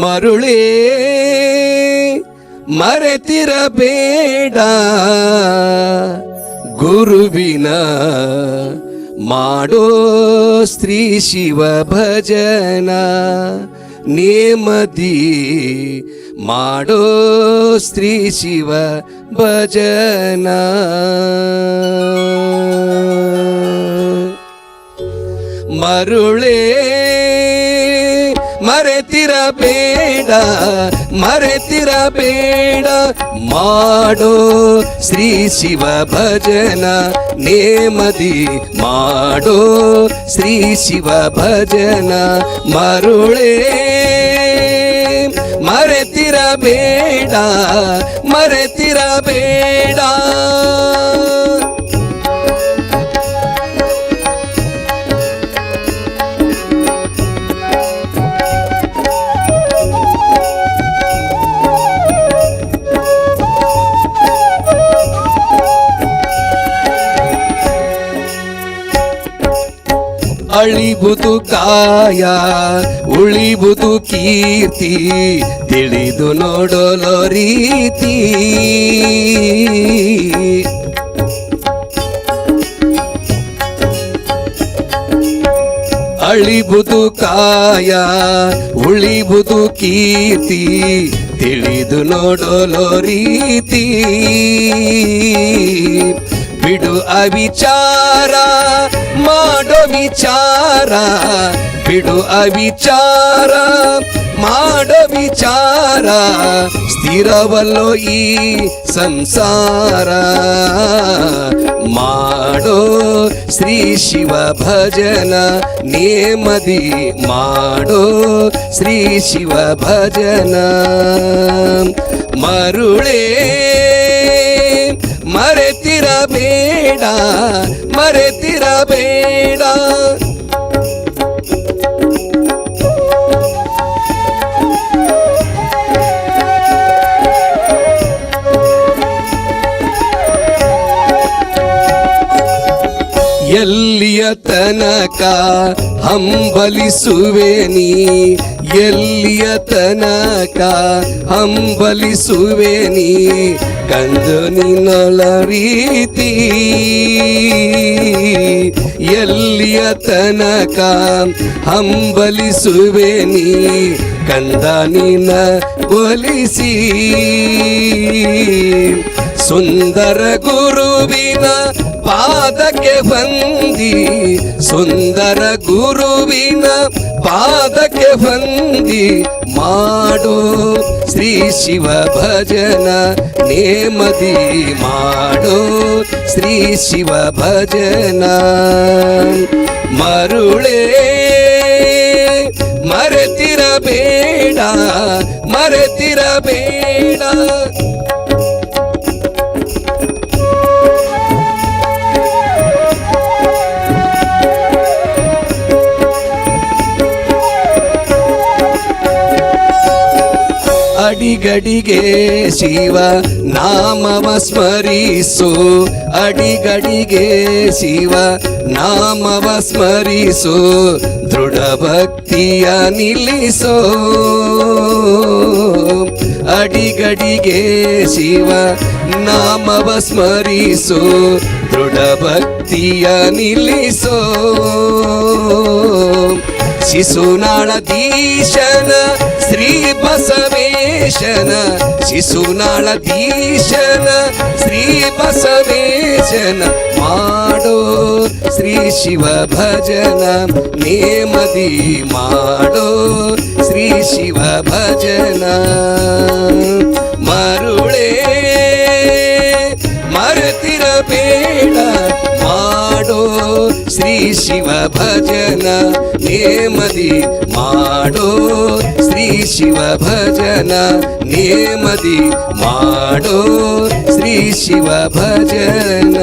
ಮರುಳೇ ಮರೆತಿರಬೇಡ ಗುರುವಿನ ಮಾಡೋ ಸ್ತ್ರೀ ಶಿವ ಭಜನ, ನೇಮದಿ ಮಾಡೋ ಸ್ತ್ರೀ ಶಿವ ಭಜನ. ಮರುಳೇ ಮರೆತಿರಬೇಡ ಮರೆತಿರಬೇಡ, ಮಾಡೋ ಶ್ರೀ ಶಿವ ಭಜನ. ನೇಮದಿ ಮಾಡೋ ಶ್ರೀ ಶಿವ ಭಜನ ಮರುಳೇ. ಮರೆತಿರಬೇಡ ಮರೆತಿರಬೇಡ. ಅಳಿಬುದು ಕಾಯ ಉಳಿಬುದು ಕೀರ್ತಿ ತಿಳಿದು ನೋಡಲು ರೀತಿ. ಅಳಿಬುದು ಕಾಯ ಉಳಿಬುದು ಕೀರ್ತಿ ತಿಳಿದು ನೋಡಲು ರೀತಿ. ಬಿಡು ಅವಿಚಾರ ಮಾಡೋ ವಿಚಾರ ಬಿಡು ಅವಿಚಾರ ಮಾಡೋ ವಿಚಾರ ಸ್ಥಿರವಲ್ಲೋ ಈ ಸಂಸಾರ ಮಾಡೋ ಶ್ರೀ ಶಿವ ಭಜನ ನೇಮದಿ ಮಾಡೋ ಶ್ರೀ ಶಿವ ಭಜನ ಮರುಳೇ ಮರೆತಿರಬೇಡ ಮರೆತಿರಬೇಡ. ಎಲ್ಲಿಯ ತನಕ ಹಂಬಲಿಸುವೆ ನೀ? ಎಲ್ಲಿಯ ತನಕ ಹಂಬಲಿಸುವೆ ನೀ, ಕಂದು ನಿನ್ನೊಳ ರೀತಿ. ಎಲ್ಲಿಯ ತನಕ ಹಂಬಲಿಸುವೆ ನೀ, ಕಂದ ನಿನ್ನ ಒಲಿಸಿ. ಸುಂದರ ಗುರುವಿನ ಪಾದಕ್ಕೆ ಬಂದಿ, ಸುಂದರ ಗುರುವಿನ ಪಾದಕ್ಕೆ ಬಂದಿ ಮಾಡೋ ಶ್ರೀ ಶಿವ ಭಜನ ನೇಮದಿ ಮಾಡೋ ಶ್ರೀ ಶಿವ ಭಜನ. ಮರುಳೇ ಮರೆತಿರಬೇಡ ಮರೆತಿರಬೇಡ. ಅಡಿಗಡಿಗೆ ಶಿವ ನಾಮವ ಸ್ಮರಿಸು. ಅಡಿಗಡಿಗೆ ಶಿವ ನಾಮವ ಸ್ಮರಿಸು. ದೃಢ ಭಕ್ತಿಯ ನಿಲ್ಲಿಸೋ. ಅಡಿಗಡಿಗೆ ಶಿವ ನಾಮವ ಸ್ಮರಿಸು. ದೃಢ ಭಕ್ತಿಯ ನಿಲ್ಲಿಸೋ. ಶಿಶುನಾಳಧೀಶನ ಶ್ರೀ ಬಸವೇಶನ ಶಿಶುನಾಳಧೀಶನ ಶ್ರೀ ಬಸವೇಶನ ಮಾಡೋ ಶ್ರೀ ಶಿವ ಭಜನ ನೇಮದಿ ಮಾಡೋ ಶ್ರೀ ಶಿವ ಭಜನ ಮರುಳೇ ಮರೆತಿರಬೇಡ ಮಾಡೋ ಶ್ರೀ ಶಿವ ಭಜನ ನೇಮದಿ ಮಾಡೋ ಶ್ರೀ ಶಿವ ಭಜನ ನೇಮದಿ ಮಾಡೋ ಶ್ರೀ ಶಿವ ಭಜನ